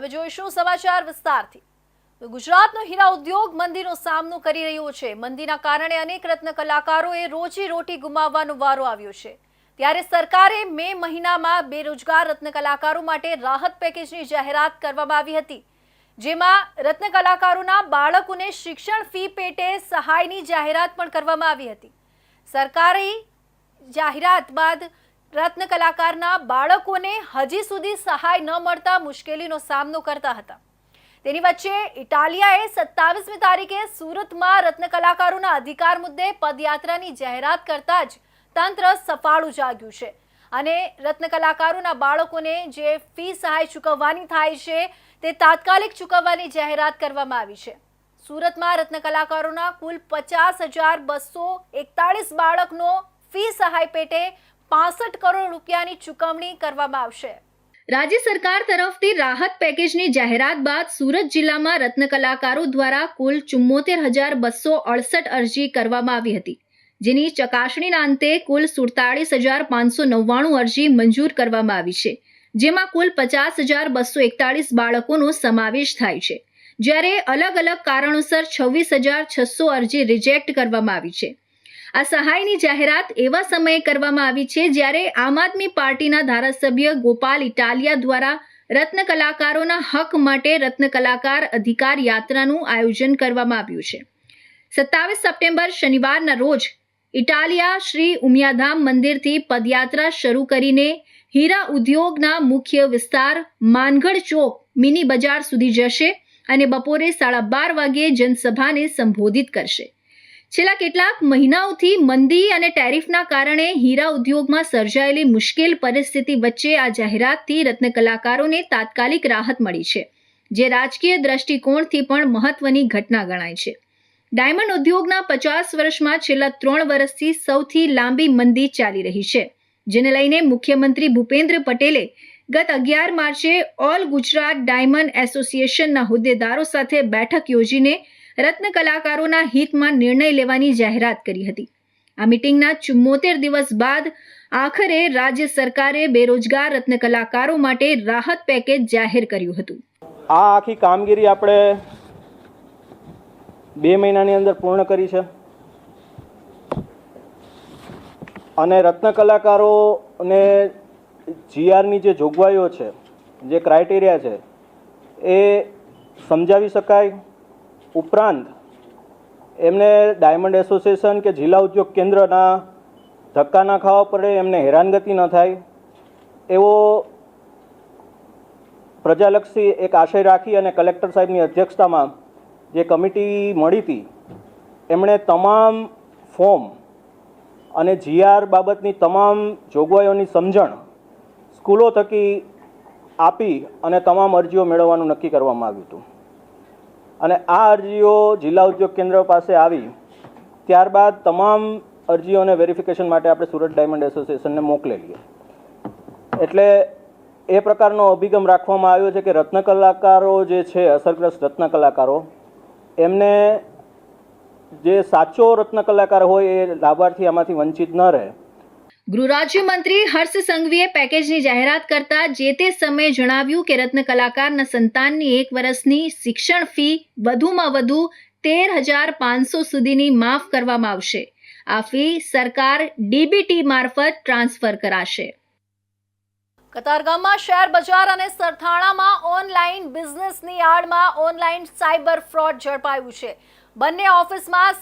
હવે જોઈશું સમાચાર વિસ્તારથી. ગુજરાતનો હીરા ઉદ્યોગ મંદીનો સામનો કરી રહ્યો છે. મંદીના કારણે અનેક રત્ન કલાકારોએ રોજી રોટી ગુમાવવાનો વારો આવ્યો છે. ત્યારે સરકારે મે મહિનામાં બેરોજગાર રત્ન કલાકારો માટે રાહત પેકેજની જાહેરાત કરવામાં આવી હતી. જેમાં રત્ન કલાકારોના બાળકોને શિક્ષણ ફી પેટે સહાયની જાહેરાત પણ કરવામાં આવી હતી. સરકારે જાહેરાત બાદ રત્ન કલાકારના બાળકોને હજી સુધી સહાય ન મળતા મુશ્કેલીનો સામનો કરતા હતા. તેની વચ્ચે ઇટાલિયાએ સત્તાવીસમી તારીખે સુરતમાં રત્ન કલાકારોના અધિકાર મુદ્દે પદયાત્રાની જાહેરાત કરતા જ તંત્ર સફાળું જાગ્યું છે. અને રત્ન કલાકારોના બાળકોને જે ફી સહાય ચૂકવવાની થાય છે, તે તાત્કાલિક ચૂકવવાની જાહેરાત કરવામાં આવી છે. સુરતમાં રત્ન કલાકારોના કુલ પચાસ હજાર બસો એકતાળીસ બાળકનો ફી સહાય પેટે પાસઠ કરોડ રૂપિયાની ચૂકવણી કરવામાં આવશે. રાજ્ય સરકાર તરફથી રાહત પેકેજની જાહેરાત બાદ સુરત જિલ્લામાં રત્ન કલાકારો દ્વારા કુલ ચુમ્મોતેર હજાર બસો અડસઠ અરજી કરવામાં આવી હતી, જેની ચકાસણીના અંતે કુલ સુડતાળીસ હજાર પાંચસો નવ્વાણું અરજી મંજૂર કરવામાં આવી છે, જેમાં કુલ પચાસ હજાર બસો એકતાળીસ બાળકોનો સમાવેશ થાય છે, જ્યારે અલગ અલગ કારણોસર છવ્વીસ હજાર છસો અરજી રિજેક્ટ કરવામાં આવી છે. આ સહાયની જાહેરાત એવા સમયે કરવામાં આવી છે જ્યારે આમ આદમી પાર્ટીના ધારાસભ્ય ગોપાલ ઇટાલિયા દ્વારા રત્ન કલાકારોના હક માટે રત્ન કલાકાર અધિકાર યાત્રાનું આયોજન કરવામાં આવ્યું છે. સત્તાવીસ સપ્ટેમ્બર શનિવારના રોજ ઇટાલિયા શ્રી ઉમિયાધામ મંદિરથી પદયાત્રા શરૂ કરીને હીરા ઉદ્યોગના મુખ્ય વિસ્તાર માનગઢ ચોક મિની બજાર સુધી જશે અને બપોરે સાડા બાર વાગ્યે જનસભાને સંબોધિત કરશે. છેલ્લા કેટલાક મહિનાઓથી મંદી અને ટેરિફના કારણે હીરા ઉદ્યોગમાં સર્જાયેલી મુશ્કેલ પરિસ્થિતિ વચ્ચે આ જાહેરાતથી રત્ન કલાકારોને તાત્કાલિક રાહત મળી છે, જે રાજકીય દ્રષ્ટિકોણથી પણ મહત્વની ઘટના ગણાય છે. ડાયમંડ ઉદ્યોગના પચાસ વર્ષમાં છેલ્લા ત્રણ વર્ષથી સૌથી લાંબી મંદી ચાલી રહી છે, જેને લઈને મુખ્યમંત્રી ભૂપેન્દ્ર પટેલે ગત અગિયાર માર્ચે ઓલ ગુજરાત ડાયમંડ એસોસિએશનના હોદ્દેદારો સાથે બેઠક યોજીને રત્ન કલાકારોના હિતમાં નિર્ણય લેવાની જાહેરાત કરી હતી. આ મિટિંગના ચુમ્મોતેર દિવસ બાદ આખરે રાજ્ય સરકારે બેરોજગાર રત્ન કલાકારો માટે રાહત પેકેજ જાહેર કર્યું હતું. આ આખી કામગીરી આપણે બે મહિનાની અંદર પૂર્ણ કરી છે. અને રત્ન કલાકારોને જીઆરની જે જોગવાઈઓ છે, જે ક્રાઇટેરિયા છે, એ સમજાવી શકાય. ઉપરાંત એમને ડાયમંડ એસોસિએશન કે જિલ્લા ઉદ્યોગ કેન્દ્રના ધક્કા ના ખાવા પડે, એમને હેરાનગતિ ન થાય, એવો પ્રજાલક્ષી એક આશય રાખી અને કલેક્ટર સાહેબની અધ્યક્ષતામાં જે કમિટી મળી હતી, એમણે તમામ ફોર્મ અને જીઆર બાબતની તમામ જોગવાઈઓની સમજણ સ્કૂલો થકી આપી અને તમામ અરજીઓ મેળવવાનું નક્કી કરવામાં આવ્યું હતું. અને આ અરજીઓ જિલ્લા ઉદ્યોગ કેન્દ્ર પાસે આવી, ત્યારબાદ તમામ અરજીઓને વેરિફિકેશન માટે આપણે સુરત ડાયમંડ એસોસિએશનને મોકલેલી એટલે એ પ્રકારનો અભિગમ રાખવામાં આવ્યો છે કે રત્ન કલાકારો જે છે, અસરગ્રસ્ત રત્ન કલાકારો, એમને જે સાચો રત્ન કલાકાર હોય એ લાભાર્થી આમાંથી વંચિત ન રહે. ગૃહ રાજ્યમંત્રી હર્ષ સંઘવીએ પેકેજની જાહેરાત કરતા જે તે સમયે જણાવ્યું કે રત્ન કલાકારના સંતાનની એક વર્ષની શિક્ષણ ફી વધુમાં વધુ તેર હજાર પાંચસો સુધીની માફ કરવામાં આવશે. આ ફી સરકાર ડીબીટી મારફત ટ્રાન્સફર કરાશે. કતારગામમાં શેર બજાર અને સરથાણામાં ઓનલાઈન બિઝનેસની આડમાં ઓનલાઈન સાયબર ફ્રોડ ઝડપાયું છે. બંને ઓફિસમાં